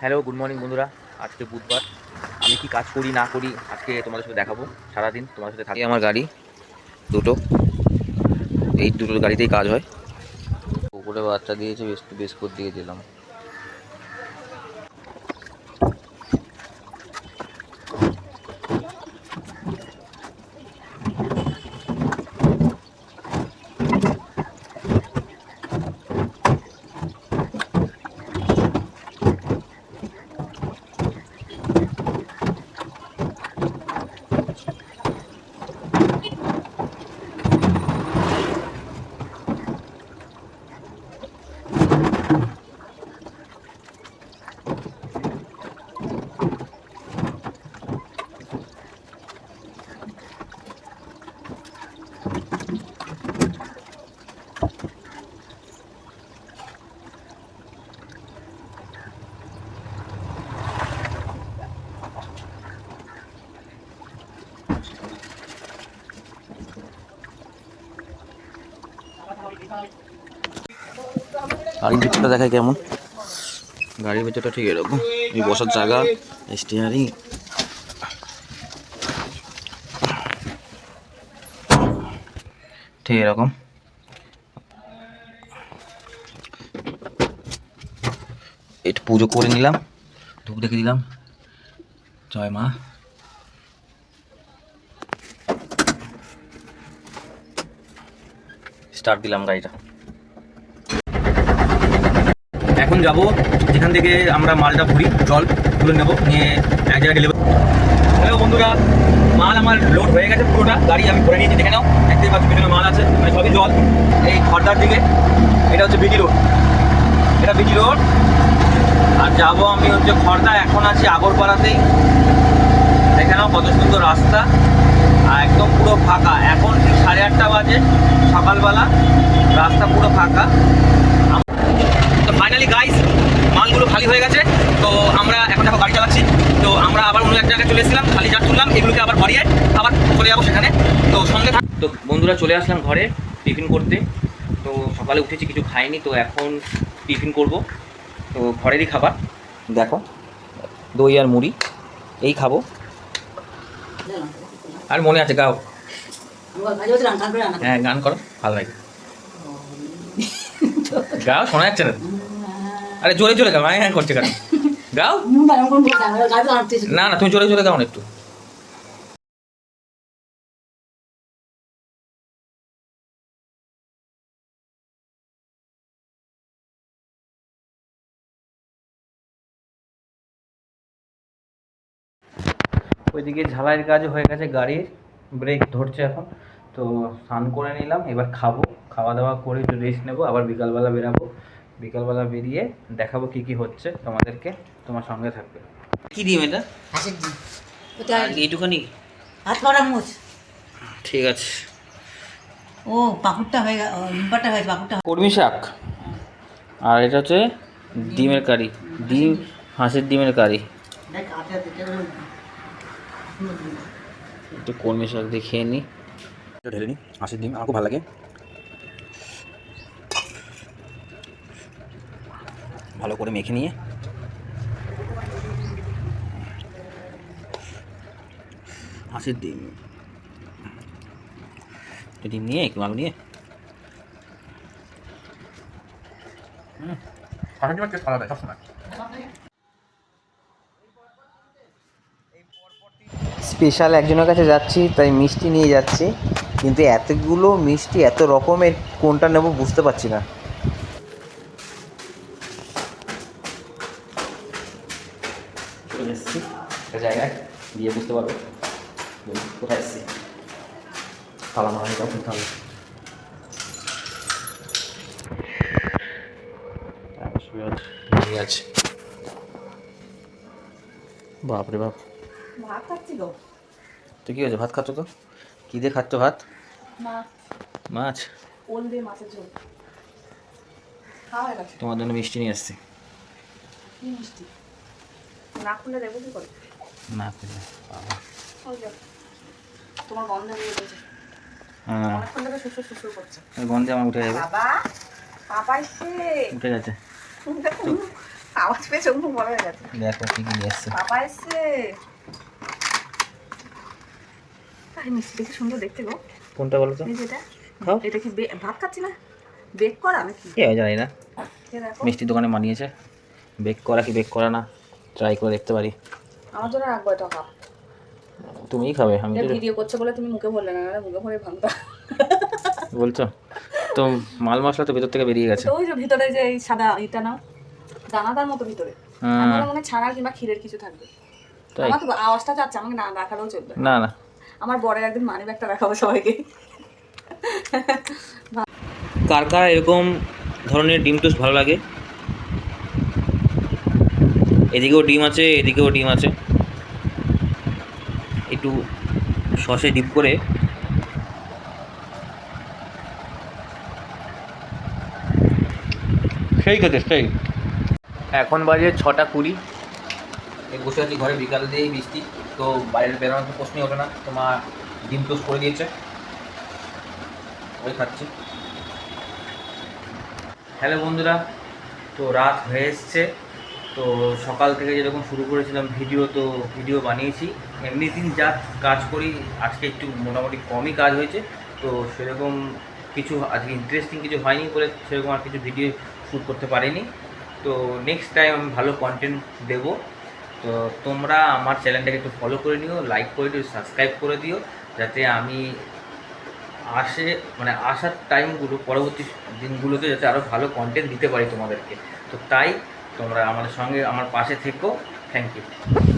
Hello good morning বন্ধুরা। আজকে বুধবার। আমি কি কাজ করি, না করি, আজকে তোমাদের সাথে দেখাবো সারাদিন। তোমাদের সাথে থাকি আমার গাড়ি, দুটো। এই দুটোর গাড়িতেই কাজ হয়। উপরে বাচ্চা দিয়েছে, বেশ বিস্কুট দিয়ে দিলাম। গাড়ির ভিতরটা দেখায় কেমন? গাড়ির ভিতরটা ঠিক এরকম। এই বসার জায়গা স্টিয়ারিং ঠিক এরকম। একটু পুজো করে নিলাম, ধূপ দেখে দিলাম। জয় মা। স্টার্ট দিলাম গাড়িটা। এখন যাব যেখান থেকে আমরা মালটা ভরি, জল তুলে নেব, নিয়ে এক জায়গায় লেবো হ্যালো বন্ধুরা, মাল আমার লোড হয়ে গেছে পুরোটা। গাড়ি আমি ভরে নিয়েছি, দেখে নাও। দেখতেই পাচ্ছি, পিছনে মাল আছে মানে সবই জল। এই খড়দার দিকে, এটা হচ্ছে বিজি রোড এটা বিজি রোড আর যাব আমি হচ্ছে খড়দা, এখন আছি আগরপাড়াতেই। দেখে নাও কত সুন্দর রাস্তা। আর একদম পুরো ফাঁকা। এখন সাড়ে আটটা বাজে, সকালবেলা, রাস্তা পুরো ফাঁকা। তো ফাইনালি গাইস মালগুলো খালি হয়ে গেছে। তো আমরা এখন দেখো গাড়ি চালাচ্ছি। তো আমরা আবার অন্য এক জায়গায় চলে এসেছিলাম, খালি যা তুললাম, এগুলোকে আবার ভরিয়ে আবার চলে যাব সেখানে। তো সঙ্গে থাক তো বন্ধুরা চলে আসলাম ঘরে টিফিন করতে। তো সকালে উঠেছি, কিছু খাইনি, তো এখন টিফিন করব। তো ঘরেরই খাবার। দেখো, দই আর মুড়ি, এই খাব। আর মনে আছে, গাও। হ্যাঁ গান করো ভালো লাগে। গাও শোনা যাচ্ছে না। আরে জোরে জোরে গাও হ্যাঁ হ্যাঁ করছে কেন গাও। না না তুমি জোরে জোরে গাও না একটু। ওইদিকে ঝালাইয়ের কাজ হয়ে গেছে গাড়ির। ব্রেক ধরছে এখন। তো স্নান করে নিলাম এবার খাব। খাওয়া দাওয়া করে একটু রেস্ট নেব আবার বিকালবেলা বেরাবো। বিকালবেলা বেরিয়ে দেখাবো কি কি হচ্ছে তোমাদেরকে তোমার সঙ্গে থাকবে। কি ডিম এটা? হাসির ডিম। ওটা এইটুখানি? হাত পাড়া মুচ। ঠিক আছে। ও পাকুড়টা হয়ে গেল লিম্বাটা হয়েছে পাকুড়টা কর্মি শাক। আর এটা হচ্ছে ডিমের কারি। ডিম হাঁসের ডিমের কারি। একটু কর্মি শাক দিয়ে খেয়ে নিই ঢেলে নিই হাঁসের ডিম আমার খুব ভালো লাগে। ভালো করে মেখে নিয়ে। হাঁসের ডিম। ডিম নিয়ে একটু আলু নিয়ে। হাঁসের ডিমের টেস্ট আলাদা সবসময়। স্পেশাল একজনের কাছে যাচ্ছি তাই মিষ্টি নিয়ে যাচ্ছি। কিন্তু এতগুলো মিষ্টি এত রকমের কোনটা নেব বুঝতে পারছি না। জায়গায় গিয়ে বুঝতে পারবে। কোথায় এসেছি? খুলতে ঠিক আছে বাপরে বাপ। ভাত খাচ্ছি গো। তো কি হয়েছে? ভাত খাচ্ছ তো? কি দিয়ে খাচ্ছ ভাত? মাছ। তোমার জন্য মিষ্টি নিয়ে মিষ্টি? না খুলে দেবো কি করে? না তোমার গন্ধ গেছে। হ্যাঁ। অনেকক্ষণ থেকে শ্বশুর শ্বশুর করছে। গন্ধে আমার উঠে যাবে। বাবা উঠে গেছে দেখো আওয়াজ পেয়ে চোখ মুখ বড় হয়ে গেছে। দেখো কি কি নিয়ে বাবা এসছে। আরে মিষ্টি দেখে সুন্দর দেখতে গো। কোনটা বলো তো? যেটা খাও। এটা কি ভাত খাচ্ছি না? বেক করা নাকি? কে হয় জানি না। মিষ্টি দোকানে মানিয়েছে। বেক করা কি বেক করা না? ট্রাই করে দেখতে পারি। আমার জন্য রাখব এটা কাপ তুমিই খাবে আমি ভিডিও করছে বলে তুমি মুখে বললে না মুখে ভরে ভাঙতা বলছো? তো মাল মশলা তো ভেতর থেকে বেরিয়ে গেছে। ওই যে ভিতরে যে এই সাদা এটা নাও দানাদার মতো ভিতরে। আমার মনে হয় ছানা কিংবা ক্ষীরের কিছু থাকবে। তাই। আমার তো আওয়াজটা যাচ্ছে আমাকে না রাখালেও চলবে। না না। আমার বরের একদিন মানি ব্যাগটা রাখাবো সবাইকে। কার কার এরকম ধরনের ডিম টোস্ট ভালো লাগে? এদিকেও ডিম আছে এদিকেও ডিম আছে। একটু সসে ডিপ করে। সেই কথা সেই। এখন বাজে ছটা কুড়ি। বসে আছি ঘরে, বিকাল দিয়েই বৃষ্টি, তো বাইরে বেরোনোর তো প্রশ্নই ওঠে না। তোমার ডিম টোস্ট করে দিয়েছে। ওই খাচ্ছি। হ্যালো বন্ধুরা, তো রাত হয়ে এসছে। তো সকাল থেকে যেরকম শুরু করেছিলাম ভিডিও, তো ভিডিও বানিয়েছি। এমনি দিন যা কাজ করি, আজকে একটু মোটামুটি কমই কাজ হয়েছে। তো সেরকম কিছু, আজকে ইন্টারেস্টিং কিছু হয়নি বলে সেরকম আর কিছু ভিডিও শ্যুট করতে পারিনি। তো নেক্সট টাইম আমি ভালো কন্টেন্ট দেবো। তো তোমরা আমার চ্যানেলটাকে একটু ফলো করে নিও লাইক করে দিও সাবস্ক্রাইব করে দিও, যাতে আমি আসে মানে আসার টাইমগুলো পরবর্তী দিনগুলোতে যাতে আরও ভালো কন্টেন্ট দিতে পারি তোমাদেরকে। তো তাই তোমরা আমাদের সঙ্গে, আমার পাশে থেকো। Thank you